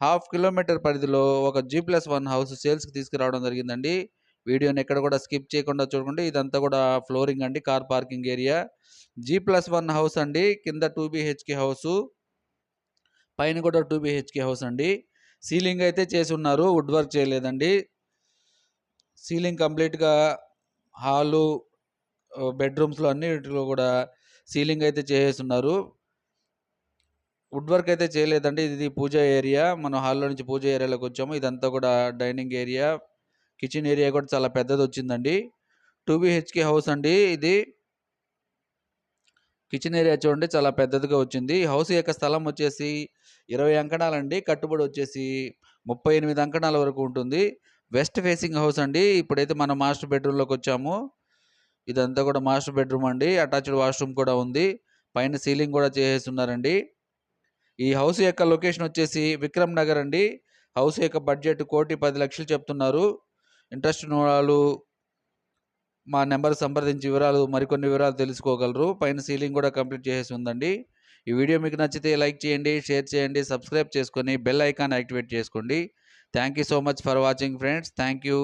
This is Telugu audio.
హాఫ్ కిలోమీటర్ పరిధిలో ఒక జీ ప్లస్ వన్ హౌస్ సేల్స్కి తీసుకురావడం జరిగిందండి. వీడియోని ఎక్కడ కూడా స్కిప్ చేయకుండా చూడండి. ఇదంతా కూడా ఫ్లోరింగ్ అండి car parking area. G plus one house అండి కింద టూ బీహెచ్కే హౌస్ పైన కూడా టూ బీహెచ్కే హౌస్ అండి. సీలింగ్ అయితే చేసి ఉన్నారు వుడ్ వర్క్ చేయలేదండి. సీలింగ్ కంప్లీట్గా హాలు బెడ్రూమ్స్లో అన్నిటిలో కూడా సీలింగ్ అయితే చేసేసి ఉన్నారు. వుడ్ వర్క్ అయితే చేయలేదండి. ఇది పూజ ఏరియా. మనం హాల్లో నుంచి పూజ ఏరియాలోకి వచ్చాము. ఇదంతా కూడా డైనింగ్ ఏరియా. కిచెన్ ఏరియా కూడా చాలా పెద్దది వచ్చిందండి టూ బిహెచ్కే హౌస్ అండి ఇది. కిచెన్ ఏరియా చూడండి చాలా పెద్దదిగా వచ్చింది. హౌస్ యొక్క స్థలం వచ్చేసి ఇరవై అంకణాలండి. కట్టుబడి వచ్చేసి ముప్పై ఎనిమిది అంకణాల వరకు ఉంటుంది. వెస్ట్ ఫేసింగ్ హౌస్ అండి. ఇప్పుడైతే మనం మాస్టర్ బెడ్రూమ్లోకి వచ్చాము. ఇదంతా కూడా మాస్టర్ బెడ్రూమ్ అండి. అటాచ్డ్ వాష్రూమ్ కూడా ఉంది. పైన సీలింగ్ కూడా చేసేస్తున్నారండి. ఈ హౌస్ యొక్క లొకేషన్ వచ్చేసి విక్రమ్ నగర్ అండి. హౌస్ యొక్క బడ్జెట్ కోటి పది లక్షలు చెప్తున్నారు. ఇంట్రెస్ట్ ఉన్న మా నెంబర్ సంప్రదించి వివరాలు మరికొన్ని వివరాలు తెలుసుకోగలరు. పైన సీలింగ్ కూడా కంప్లీట్ చేసేసి ఉందండి. ఈ వీడియో మీకు నచ్చితే లైక్ చేయండి షేర్ చేయండి సబ్స్క్రైబ్ చేసుకొని బెల్ ఐకాన్ యాక్టివేట్ చేసుకోండి. Thank you so much for watching friends. Thank you.